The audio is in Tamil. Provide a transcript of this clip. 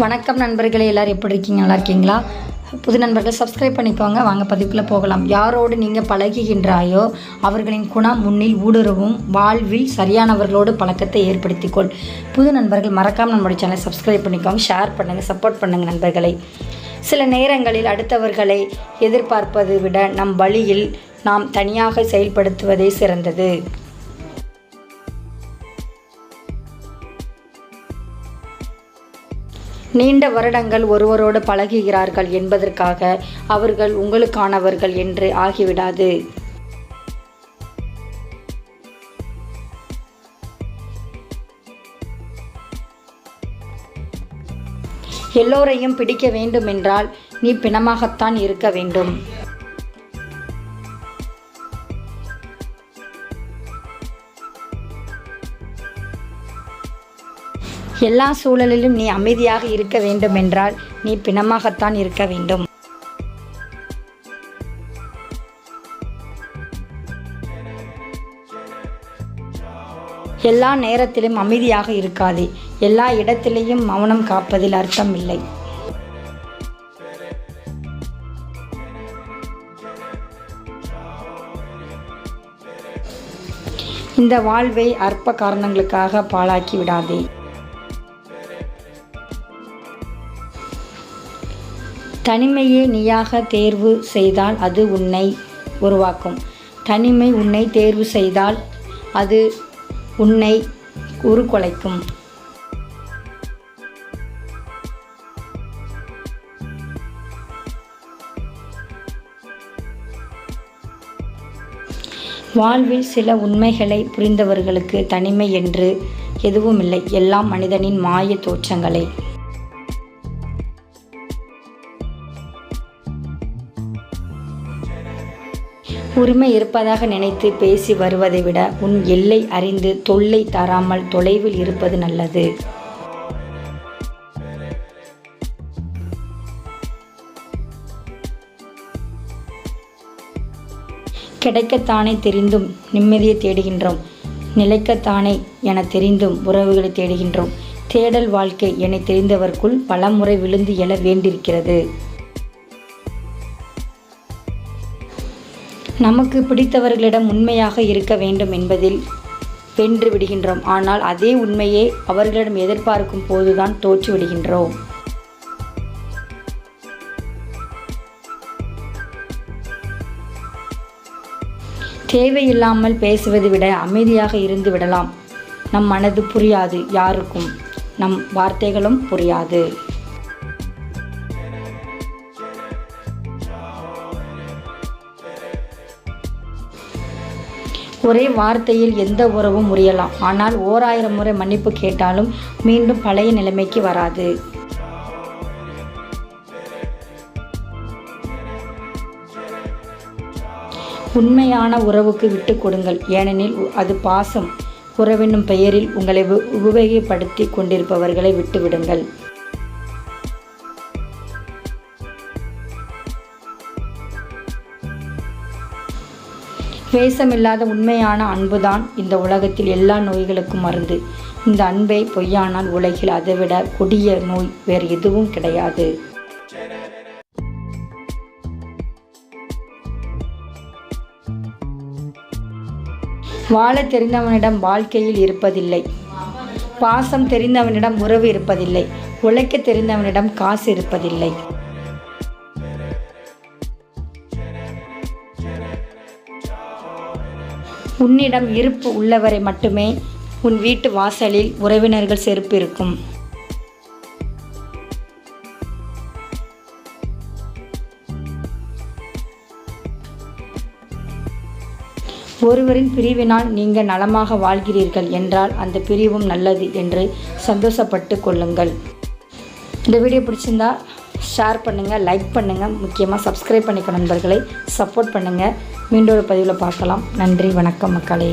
வணக்கம் நண்பர்களே எல்லோரும் எப்படி இருக்கீங்க? நல்லா இருக்கீங்களா? புது நண்பர்கள் சப்ஸ்கிரைப் பண்ணிக்கோங்க. வாங்க பதிவுக்குள்ளே போகலாம். யாரோடு நீங்கள் பழகுகின்றாயோ அவர்களின் குணம் முன்னில் ஊடுருவும். வாழ்வில் சரியானவர்களோடு பழக்கத்தை ஏற்படுத்திக்கொள். புது நண்பர்கள் மறக்காமல் நம்மளுடைய சேனலை சப்ஸ்கிரைப் பண்ணிக்கோங்க. ஷேர் பண்ணுங்கள் சப்போர்ட் பண்ணுங்கள் நண்பர்களை. சில நேரங்களில் அடுத்தவர்களை எதிர்பார்ப்பதை விட நம் வழியில் நாம் தனியாக செயல்படுத்துவதே சிறந்தது. நீண்ட வருடங்கள் ஒருவரோடு பழகுகிறார்கள் என்பதற்காக அவர்கள் உங்களுக்கானவர்கள் என்று ஆகிவிடாது. எல்லோரையும் பிடிக்க வேண்டுமென்றால் நீ பிணமாகத்தான் இருக்க வேண்டும். எல்லா சூழலிலும் நீ அமைதியாக இருக்க வேண்டுமென்றால் நீ பிணமாகத்தான் இருக்க வேண்டும். எல்லா நேரத்திலும் அமைதியாக இருக்காதே. எல்லா இடத்திலேயும் மௌனம் காப்பதில் அர்த்தம் இல்லை இந்த வாழ்வை அற்ப காரணங்களுக்காக பாழாக்கி விடாதே. தனிமையே நீயாக தேர்வு செய்தால் அது உன்னை உருவாக்கும். தனிமை உன்னை தேர்வு செய்தால் அது உன்னை உருக்குலைக்கும். வாழ்வில் சில உண்மைகளை புரிந்தவர்களுக்கு தனிமை என்று எதுவும் இல்லை எல்லாம் மனிதனின் மாய தோற்றங்களே. உரிமை இருப்பதாக நினைத்து பேசி வருவதை விட உன் எல்லை அறிந்து தொல்லை தராமல் தொலைவில் இருப்பது நல்லது. கிடைக்கத்தானே தெரிந்தும் நிம்மதியை தேடுகின்றோம். நிலைக்கத்தானே என தெரிந்தும் உறவுகளை தேடுகின்றோம். தேடல் வாழ்க்கை என தெரிந்தவர்க்குள் பலமுறை விழுந்து எழ வேண்டியிருக்கிறது. நமக்கு பிடித்தவர்களிடம் உண்மையாக இருக்க வேண்டும் என்பதில் வென்று விடுகின்றோம். ஆனால் அதே உண்மையை அவர்களிடம் எதிர்பார்க்கும் போதுதான் தோற்று விடுகின்றோம். தேவையில்லாமல் பேசுவதை விட அமைதியாக இருந்து விடலாம். நம் மனது புரியாது யாருக்கும். நம் வார்த்தைகளும் புரியாது. ஒரே வார்த்தையில் எந்த உறவும் முறியலாம். ஆனால் ஓராயிரம் முறை மன்னிப்பு கேட்டாலும் மீண்டும் பழைய நிலைமைக்கு வராது. உண்மையான உறவுக்கு விட்டு கொடுங்கள். ஏனெனில் அது பாசம். உறவென்னும் பெயரில் உங்களை உபயோகப்படுத்தி கொண்டிருப்பவர்களை விட்டுவிடுங்கள். வேஷமில்லாத உண்மையான அன்புதான் இந்த உலகத்தில் எல்லா நோய்களுக்கும் மருந்து. இந்த அன்பை பொய்யானால் உலகில் அதைவிட கொடிய நோய் வேறு எதுவும் கிடையாது. வாழ தெரிந்தவனிடம் வாழ்க்கையில் இருப்பதில்லை. பாசம் தெரிந்தவனிடம் உறவு இருப்பதில்லை. உழைக்க தெரிந்தவனிடம் காசு இருப்பதில்லை. உன்னிடம் இருப்பு உள்ளவரை மட்டுமே உன் வீட்டு வாசலில் உறவினர்கள் செருப்பு இருக்கும். ஒருவரின் பிரிவினால் நீங்கள் நலமாக வாழ்கிறீர்கள் என்றால் அந்த பிரிவும் நல்லது என்று சந்தோஷப்பட்டு கொள்ளுங்கள். இந்த வீடியோ பிடிச்சிருந்தா ஷேர் பண்ணுங்கள் லைக் பண்ணுங்கள் முக்கியமாக சப்ஸ்கிரைப் பண்ணிக்க நண்பர்களை. சப்போர்ட் பண்ணுங்கள் மீண்டும் ஒரு பதிவில் பார்க்கலாம். நன்றி வணக்கம் மக்களே.